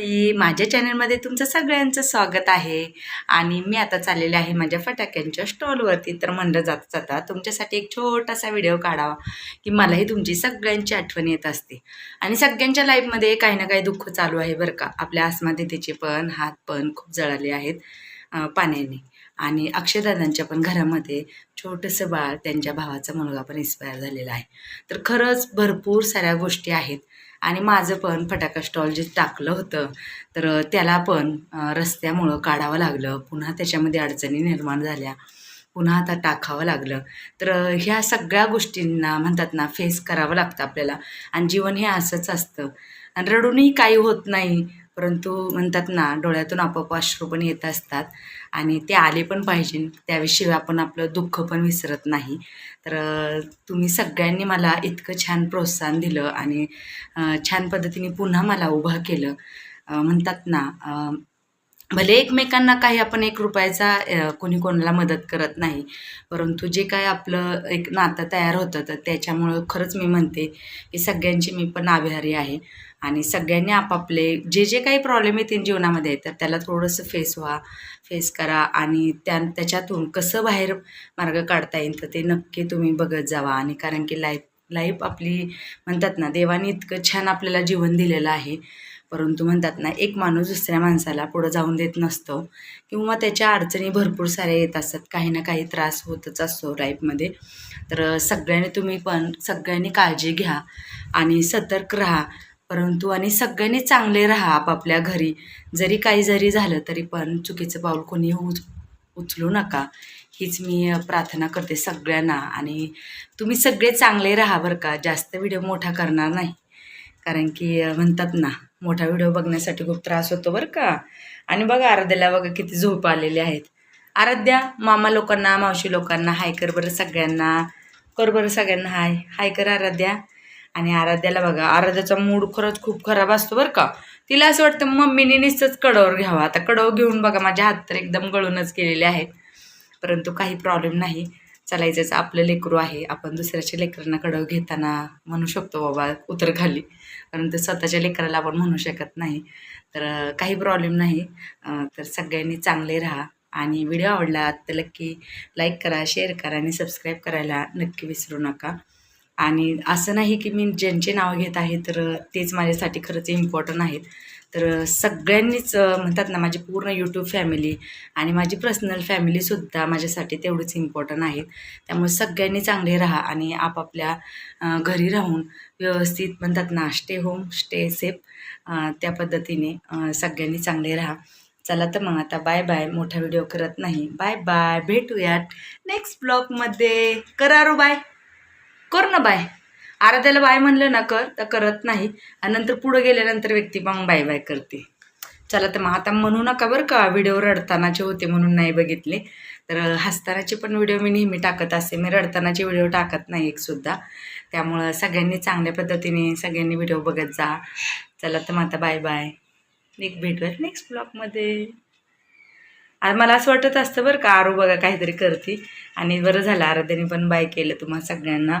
मंडळी माझ्या चॅनलमध्ये तुमचं सगळ्यांचं स्वागत आहे. आणि मी आता चाललेले आहे माझ्या फटाक्यांच्या स्टॉलवरती तर म्हणलं जात जाता तुमच्यासाठी एक छोटासा व्हिडिओ काढावा की मलाही तुमची सगळ्यांची आठवण येत असते. आणि सगळ्यांच्या लाईफमध्ये काही ना काही दुःख चालू आहे बरं का. आपल्या आसमा पण हात पण खूप जळाले आहेत पाण्याने. आणि अक्षयदादांच्या पण घरामध्ये छोटंसं बाळ त्यांच्या भावाचा मुलगा पण इन्स्पायर झालेला आहे. तर खरंच भरपूर साऱ्या गोष्टी आहेत आणि माझं पण फटाका स्टॉल जे टाकलं होतं तर त्याला पण रस्त्यामुळं काढावं लागलं. पुन्हा त्याच्यामध्ये अडचणी निर्माण झाल्या. पुन्हा आता टाकावं लागलं. तर ह्या सगळ्या गोष्टींना म्हणतात ना फेस करावं लागतं आपल्याला. आणि जीवन हे असंच असतं. आणि रडूनही काही होत नाही. परंतु म्हणतात ना डोळ्यातून आपोआप अश्रू पण येत असतात आणि ते आले पण पाहिजे. त्याविषयी आपण आपलं दुःख पण विसरत नाही. तर तुम्ही सगळ्यांनी मला इतकं छान प्रोत्साहन दिलं आणि छान पद्धतीने पुन्हा मला उभं केलं. म्हणतात ना भले एकमेकांना काही आपण एक रुपयाचा कोणी कोणाला मदत करत नाही परंतु जे काय आपलं एक नातं तयार होतं तर त्याच्यामुळं खरंच मी म्हणते की सगळ्यांची मी पण आभारी आहे. आणि सगळ्यांनी आपापले जे जे काही प्रॉब्लेम येतील जीवनामध्ये तर त्याला थोडंसं फेस व्हा फेस करा आणि त्या त्याच्यातून कसं बाहेर मार्ग काढता येईल तर ते नक्की तुम्ही बघत जावा. आणि कारण की लाईफ लाईफ आपली म्हणतात ना देवाने इतकं छान आपल्याला जीवन दिलेलं आहे. परंतु म्हणतात ना एक माणूस दुसऱ्या माणसाला पुढं जाऊन देत नसतो किंवा त्याच्या अडचणी भरपूर साऱ्या येत असतात. काही ना काही त्रास होतच असतो लाईफमध्ये तर सगळ्यांनी तुम्ही पण सगळ्यांनी काळजी घ्या आणि सतर्क राहा. परंतु आणि सगळ्यांनी चांगले राहा आपापल्या घरी. जरी काही जरी झालं तरी पण चुकीचं पाऊल कोणी उच उचलू नका. हीच मी प्रार्थना करते सगळ्यांना आणि तुम्ही सगळे चांगले राहा बरं का. जास्त व्हिडिओ मोठा करणार नाही. कारण की म्हणतात ना मोठा व्हिडिओ बघण्यासाठी खूप त्रास होतो बरं का. आणि बघा आराध्याला बघा किती झोप आलेले आहेत. आराध्या मामा लोकांना मावशी लोकांना हाय कर बरं सगळ्यांना. कर बरं सगळ्यांना हाय. हाय कर आराध्या. आणि आराध्याला बघा आराध्याचा मूड खरंच खूप खराब असतो बरं का. तिला असं वाटतं मम्मीने नुसतंच कडवर घ्यावा. आता कडव घेऊन बघा माझ्या हात तर एकदम गळूनच गेलेले आहेत. परंतु काही प्रॉब्लेम नाही. चालायचंच आपलं लेकरू आहे. आपण दुसऱ्याच्या लेकरांना कडव घेताना म्हणू शकतो बाबा उतर खाली. परंतु स्वतःच्या लेकराला आपण म्हणू शकत नाही. तर काही प्रॉब्लेम नाही. तर सगळ्यांनी चांगले राहा. आणि व्हिडिओ आवडला तर नक्की लाईक करा शेअर करा आणि सबस्क्राईब करायला नक्की विसरू नका. आणि असं नाही की मी ज्यांचे नाव घेत आहे तर तेच माझ्यासाठी खरंच इम्पॉर्टंट आहेत. तर सगळ्यांनीच म्हणतात ना माझी पूर्ण यूट्यूब फॅमिली आणि माझी पर्सनल फॅमिलीसुद्धा माझ्यासाठी तेवढीच इम्पॉर्टंट आहेत. त्यामुळे सगळ्यांनी चांगले राहा आणि आपापल्या घरी राहून व्यवस्थित म्हणतात ना स्टे होम स्टे सेफ त्या पद्धतीने सगळ्यांनी चांगले राहा. चला तर मग आता बाय बाय मोठा व्हिडिओ करत नाही. बाय बाय भेटूयात नेक्स्ट ब्लॉगमध्ये करा रो बाय. कर ना बाय. आराध्याला बाय म्हणलं ना कर तर करत नाही. आणि नंतर पुढं गेल्यानंतर व्यक्ती मग बाय बाय करते. चला तर मग आता म्हणू नका बरं का व्हिडिओ रडतानाचे होते म्हणून नाही बघितले. तर हसतानाचे पण व्हिडिओ मी नेहमी टाकत असते मी रडतानाचे व्हिडिओ टाकत नाही एकसुद्धा त्यामुळं सगळ्यांनी चांगल्या पद्धतीने सगळ्यांनी व्हिडिओ बघत जा. चला तर मग आता बाय बाय. एक भेटूयात नेक्स्ट ब्लॉगमध्ये आणि मला असं वाटत असतं बरं का आरो बघा काहीतरी करते. आणि बरं झालं आराध्याने पण बाय केलं तुम्हाला सगळ्यांना.